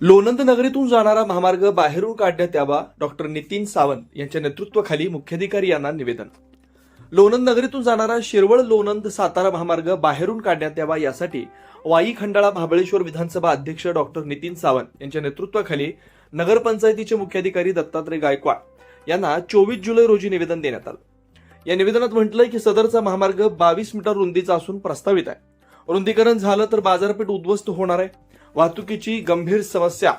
लोणंद नगरीतून जाणारा महामार्ग बाहेरून काढण्यात यावा डॉक्टर नितीन सावंत यांच्या नेतृत्वाखाली मुख्याधिकारी यांना निवेदन. लोणंद नगरीतून जाणारा शिरवळ लोणंद सातारा महामार्ग बाहेरून काढण्यात यावा यासाठी वाई खंडाळा महाबळेश्वर विधानसभा अध्यक्ष डॉक्टर नितीन सावंत यांच्या नेतृत्वाखाली नगरपंचायतीचे मुख्याधिकारी दत्तात्रय गायकवाड यांना चोवीस जुलै रोजी निवेदन देण्यात आलं. या निवेदनात म्हटलंय की सदरचा महामार्ग बावीस मीटर रुंदीचा असून प्रस्तावित आहे. रुंदीकरण झालं तर बाजारपेठ उद्ध्वस्त होणार आहे. वाहतुकीची गंभीर समस्या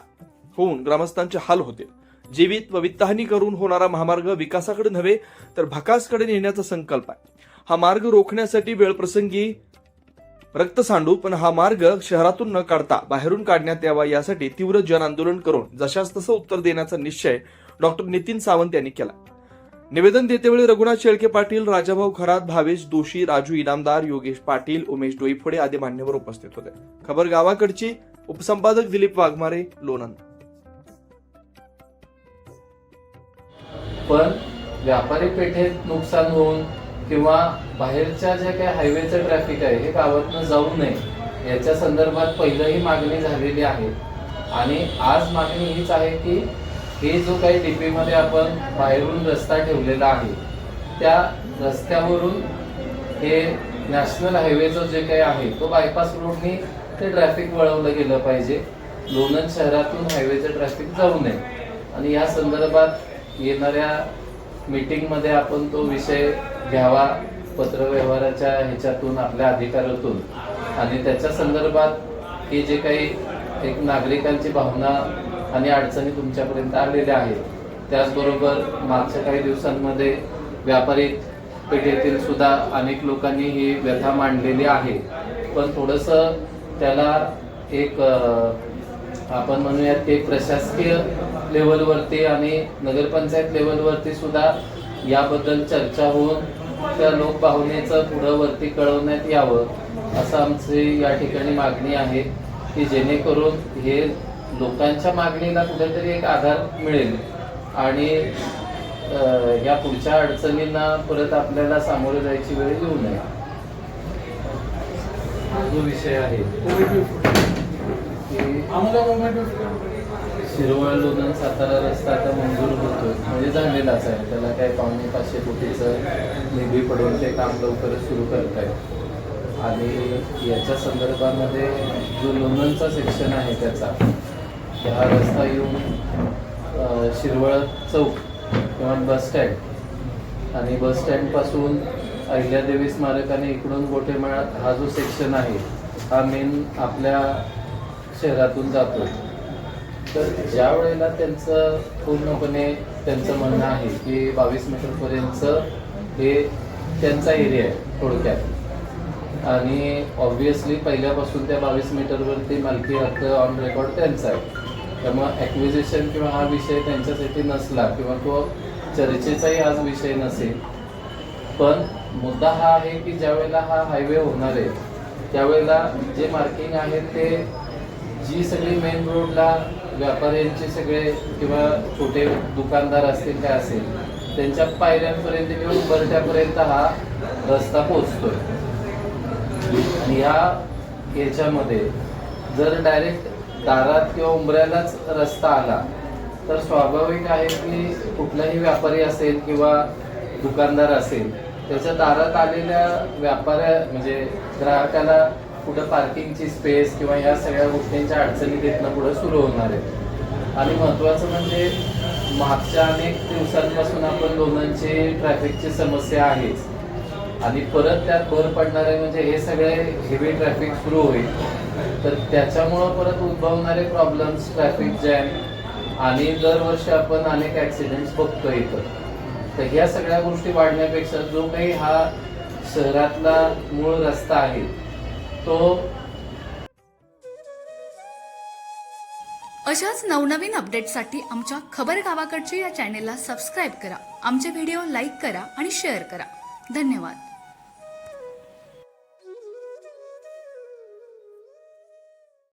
होऊन ग्रामस्थांचे हाल होते जीवित व वित्तहानी करून होणारा महामार्ग विकासाकडे नव्हे तर भकासकडे नेण्याचा संकल्प आहे. हा मार्ग रोखण्यासाठी वेळप्रसंगी रक्त सांडू पण हा मार्ग शहरातून न काढता बाहेरून काढण्यात यावा यासाठी तीव्र जन आंदोलन करून जशास तसं उत्तर देण्याचा निश्चय डॉक्टर नितीन सावंत यांनी केला. निवेदन देतेवेळी रघुनाथ शेळके पाटील राजाभाऊ खरात भावेश दोषी राजू इनामदार योगेश पाटील उमेश डोईफोडे आदी मान्यवर उपस्थित होते. खबर गावाकडची उपसंपादक दिलीप वाघमारे लोणंद. पण व्यापारी पेठेत नुकसान होऊन किंवा बाहेरच्या जे काही हायवेचं ट्रॅफिक आहे हे गावातनं जाऊ नये याच्या संदर्भात पहिलंही मागणी झालेली आहे. आणि आज मागणी हीच आहे की हे जो काही डीपीमध्ये आपण बाहेरून रस्ता ठेवलेला आहे त्या रस्त्यावरून हे नॅशनल हायवेचं जे काही आहे तो बायपास रोडनी ते ट्रॅफिक वळवलं गेलं पाहिजे. लोणंद शहरातून हायवेचं ट्रॅफिक जाऊ नये. आणि या संदर्भात येणाऱ्या मीटिंगमध्ये आपण तो विषय घ्यावा पत्रव्यवहाराच्या ह्याच्यातून आपल्या अधिकारातून. आणि त्याच्या संदर्भात हे जे काही एक नागरिकांची भावना आणि अडचणी तुमच्यापर्यंत आलेल्या आहेत त्याचबरोबर मागच्या काही दिवसांमध्ये व्यापारी पेठेतील सुद्धा अनेक लोकांनी ही व्यथा मांडलेली आहे. पण थोडंसं त्याला एक आपण म्हणूयात एक प्रशासकीय लेवलवरती आणि नगरपंचायत लेवलवरती सुद्धा याबद्दल चर्चा होऊन त्या लोकभावनेचं पुढं वरती कळवण्यात यावं असं आमची या ठिकाणी मागणी आहे की जेणेकरून हे लोकांच्या मागणीला कुठेतरी एक आधार मिळेल आणि या पुढच्या अडचणींना परत आपल्याला सामोरे जायची वेळ येऊ नये. जो विषय आहे. की शिरवळ लोणंद सातारा रस्ता आता मंजूर होतो म्हणजे झालेलाच आहे. त्याला काय पावणे पाचशे कोटीचं निधी पडून ते काम लवकरच सुरू करत आहे आणि याच्या संदर्भामध्ये जो लोणंदचा सेक्शन आहे त्याचा हा रस्ता येऊन शिरवळ चौक किंवा बस स्टँड आणि बस स्टँडपासून अहिल्यादेवी स्मारकाने इकडून गोटेमाळ हा जो सेक्शन आहे हा मेन आपल्या शहरातून जातो. तर ज्या वेळेला त्यांचं पूर्णपणे त्यांचं म्हणणं आहे की बावीस मीटरपर्यंतचं हे त्यांचा एरिया आहे थोडक्यात. आणि ऑब्विसली पहिल्यापासून त्या बावीस मीटरवरती मालकी हक्क ऑन रेकॉर्ड त्यांचा आहे. त्यामुळं ॲक्विजिशन किंवा हा विषय त्यांच्यासाठी नसला किंवा तो चर्चेचाही आज विषय नसेल पण मुद्दा हा आहे की ज्या वेळेला हा हायवे होणार आहे त्यावेळेला जे मार्किंग आहे ते जी सगळी मेन रोडला व्यापाऱ्यांचे सगळे किंवा छोटे दुकानदार असतील काय असेल त्यांच्या पायऱ्यांपर्यंत किंवा उंबरठ्यापर्यंत हा रस्ता पोचतोय आणि ह्या याच्यामध्ये जर डायरेक्ट दारात किंवा उंबऱ्यालाच रस्ता आला तर स्वाभाविक आहे की कुठलाही व्यापारी असेल किंवा दुकानदार असेल त्याच्या दारात आलेल्या व्यापाऱ्या म्हणजे ग्राहकाला कुठं पार्किंगची स्पेस किंवा या सगळ्या गोष्टींच्या अडचणी तिथनं पुढे सुरू होणार आहे आणि महत्त्वाचं म्हणजे मागच्या अनेक दिवसांपासून आपण लोणांची ट्रॅफिकची समस्या आहेच. आणि परत त्यात भर पडणार आहे म्हणजे हे सगळे हेवी ट्रॅफिक सुरू होईल. तर त्याच्यामुळं परत उद्भवणारे प्रॉब्लेम्स ट्रॅफिक जॅम आणि दरवर्षी आपण अनेक ॲक्सिडेंट्स बघतो इथं. तर ह्या सगळ्या गोष्टी वाढण्यापेक्षा जो काही हा शहरातला मूळ रस्ता आहे तो अशाच नवनवीन अपडेटसाठी आमच्या खबर गावाकडची या चॅनेलला सबस्क्राईब करा. आमचे व्हिडिओ लाईक करा आणि शेअर करा. धन्यवाद.